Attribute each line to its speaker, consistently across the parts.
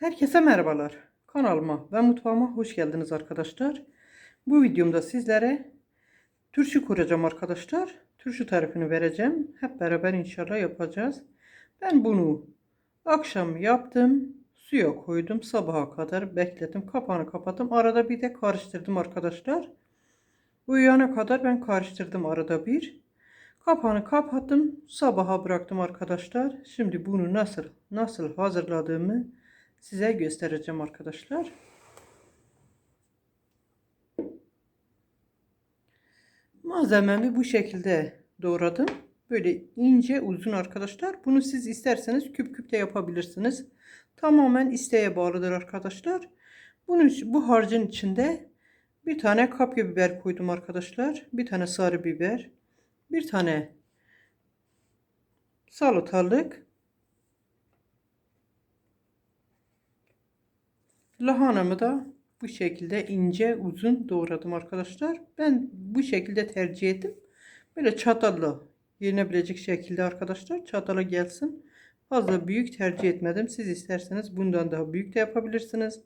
Speaker 1: Herkese merhabalar. Kanalıma ve mutfağıma hoş geldiniz arkadaşlar. Bu videomda sizlere turşu kuracağım arkadaşlar. Turşu tarifini vereceğim. Hep beraber inşallah yapacağız. Ben bunu akşam yaptım. Suya koydum. Sabaha kadar bekledim. Kapağını kapattım. Arada bir de karıştırdım arkadaşlar. Uyuyana kadar ben karıştırdım arada bir. Kapağını kapattım. Sabaha bıraktım arkadaşlar. Şimdi bunu nasıl nasıl hazırladığımı size göstereceğim arkadaşlar. Malzememi bu şekilde doğradım. Böyle ince uzun arkadaşlar. Bunu siz isterseniz küp küp de yapabilirsiniz. Tamamen isteğe bağlıdır arkadaşlar. Bunun bu harcın içinde bir tane kapya biber koydum arkadaşlar. Bir tane sarı biber. Bir tane salatalık. Lahanamı da bu şekilde ince uzun doğradım arkadaşlar. Ben bu şekilde tercih ettim. Böyle çatalla yenebilecek şekilde arkadaşlar. Çatala gelsin. Fazla büyük tercih etmedim. Siz isterseniz bundan daha büyük de yapabilirsiniz.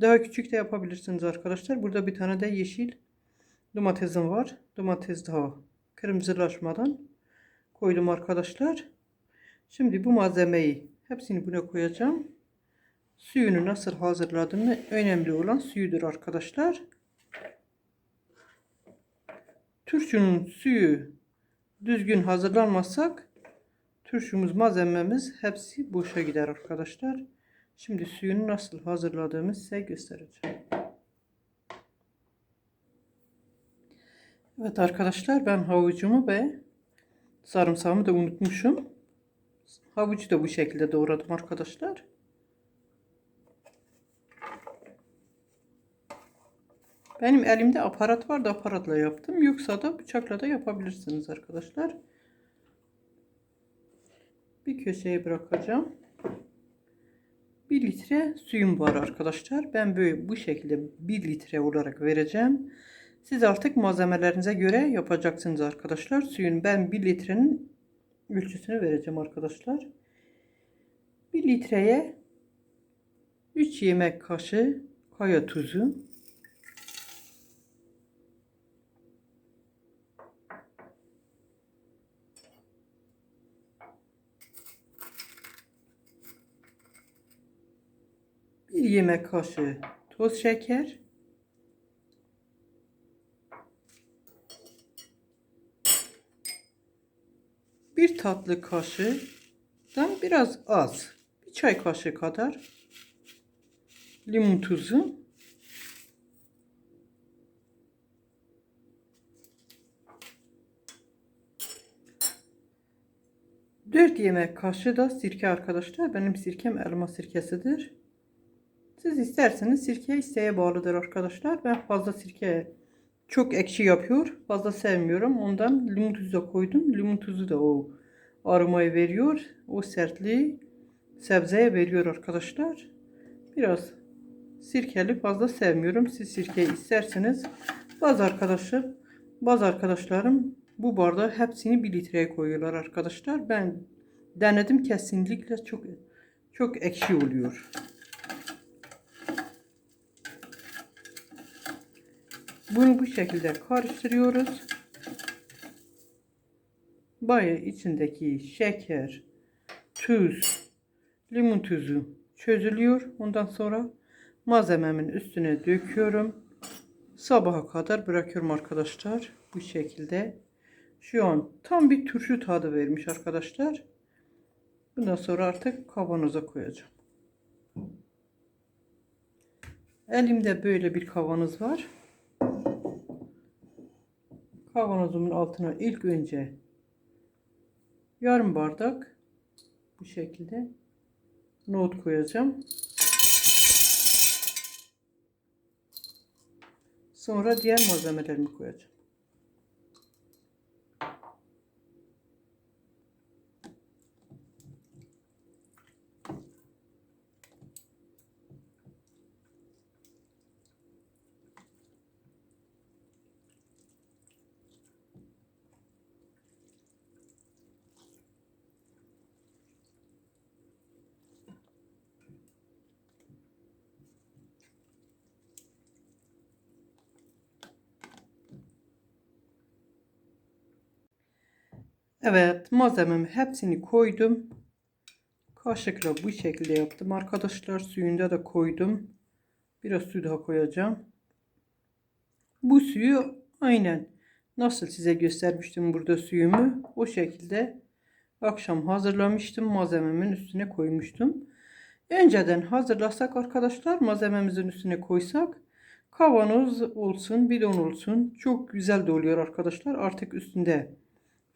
Speaker 1: Daha küçük de yapabilirsiniz arkadaşlar. Burada bir tane de yeşil domatesim var. Domates daha kırmızılaşmadan koydum arkadaşlar. Şimdi bu malzemeyi hepsini buna koyacağım. Suyunu nasıl hazırladığımı önemli olan suyudur arkadaşlar. Turşunun suyu düzgün hazırlanmazsak turşumuz malzememiz hepsi boşa gider arkadaşlar. Şimdi suyunu nasıl hazırladığımı size göstereceğim. Evet arkadaşlar ben havucumu ve sarımsağımı da unutmuşum. Havucu da bu şekilde doğradım arkadaşlar. Benim elimde aparat var da aparatla yaptım. Yoksa da bıçakla da yapabilirsiniz arkadaşlar. Bir köşeye bırakacağım. 1 litre suyum var arkadaşlar. Ben böyle bu şekilde 1 litre olarak vereceğim. Siz artık malzemelerinize göre yapacaksınız arkadaşlar. Suyun ben 1 litrenin ölçüsünü vereceğim arkadaşlar. 1 litreye 3 yemek kaşığı kaya tuzu. Bir yemek kaşığı toz şeker. Bir tatlı kaşığından biraz az. Bir çay kaşığı kadar limon tuzu. Dört yemek kaşığı da sirke arkadaşlar. Benim sirkem elma sirkesidir. Siz isterseniz sirke isteğe bağlıdır arkadaşlar. Ben fazla sirke çok ekşi yapıyor. Fazla sevmiyorum. Ondan limon tuzu da koydum. Limon tuzu da o aromayı veriyor. O sertliği sebzeye veriyor arkadaşlar. Biraz sirkeli fazla sevmiyorum. Siz sirke isterseniz bazı arkadaşlar bazı arkadaşlarım bu bardağı hepsini bir litreye koyuyorlar arkadaşlar. Ben denedim kesinlikle çok çok ekşi oluyor. Bunu bu şekilde karıştırıyoruz. Bayağı içindeki şeker, tuz, limon tuzu çözülüyor. Ondan sonra malzememin üstüne döküyorum. Sabaha kadar bırakıyorum arkadaşlar. Bu şekilde. Şu an tam bir turşu tadı vermiş arkadaşlar. Bundan sonra artık kavanoza koyacağım. Elimde böyle bir kavanoz var. Kavanozumun altına ilk önce yarım bardak bu şekilde nohut koyacağım. Sonra diğer malzemelerimi koyacağım. Evet malzememi hepsini koydum. Kaşıkla bu şekilde yaptım arkadaşlar. Suyunda da koydum. Biraz su daha koyacağım. Bu suyu aynen nasıl size göstermiştim burada suyumu o şekilde akşam hazırlamıştım. Malzememin üstüne koymuştum. Önceden hazırlasak arkadaşlar malzememizin üstüne koysak kavanoz olsun bidon olsun çok güzel de oluyor arkadaşlar. Artık üstünde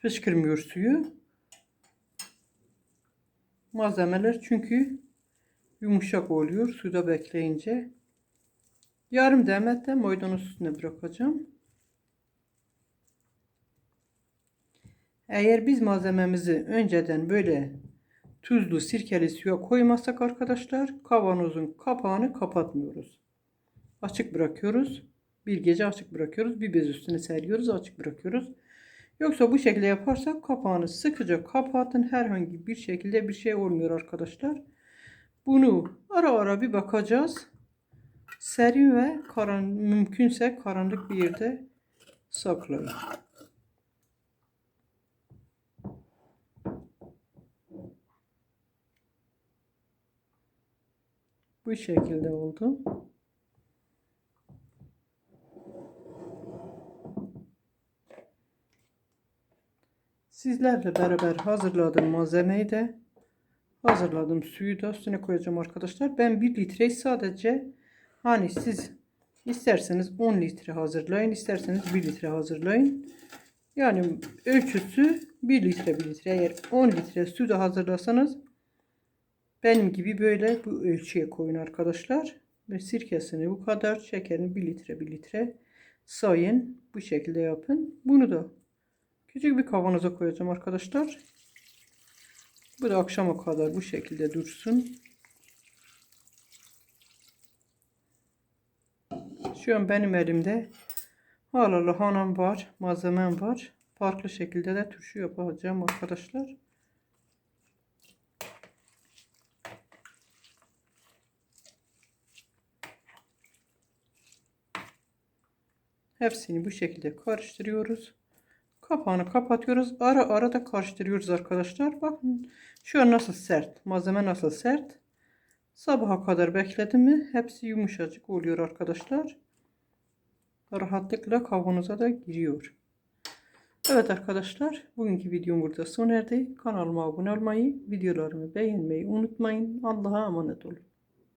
Speaker 1: fışkırmıyor suyu. Malzemeler çünkü yumuşak oluyor suda bekleyince. Yarım demet de maydanoz üstüne bırakacağım. Eğer biz malzememizi önceden böyle tuzlu sirkeli suya koymazsak arkadaşlar kavanozun kapağını kapatmıyoruz. Açık bırakıyoruz. Bir gece açık bırakıyoruz. Bir bez üstüne seriyoruz açık bırakıyoruz. Yoksa bu şekilde yaparsak kapağını sıkıca kapatın. Herhangi bir şekilde bir şey olmuyor arkadaşlar. Bunu ara ara bir bakacağız. Serin ve karan, mümkünse karanlık bir yerde saklayın. Bu şekilde oldu. Sizlerle beraber hazırladığım malzemeyi de hazırladım. Suyu da üstüne koyacağım arkadaşlar. Ben 1 litreyi sadece hani siz isterseniz 10 litre hazırlayın. isterseniz 1 litre hazırlayın. Yani ölçüsü 1 litre 1 litre. Eğer 10 litre su da hazırlasanız benim gibi böyle bu ölçüye koyun arkadaşlar. Ve sirkesini bu kadar, şekerini 1 litre 1 litre sayın. Bu şekilde yapın. Bunu da küçük bir kavanoza koyacağım arkadaşlar. Bu da akşama kadar bu şekilde dursun. Şu an benim elimde hala lahanam var, malzemem var. Farklı şekilde de turşu yapacağım arkadaşlar. Hepsini bu şekilde karıştırıyoruz. Kapağını kapatıyoruz. Ara ara da karıştırıyoruz arkadaşlar. Bakın şu an nasıl sert. Malzeme nasıl sert. Sabaha kadar bekledim mi hepsi yumuşacık oluyor arkadaşlar. Rahatlıkla kavanoza da giriyor. Evet arkadaşlar bugünkü videom burada sona erdi. Kanalıma abone olmayı, videolarımı beğenmeyi unutmayın. Allah'a emanet olun.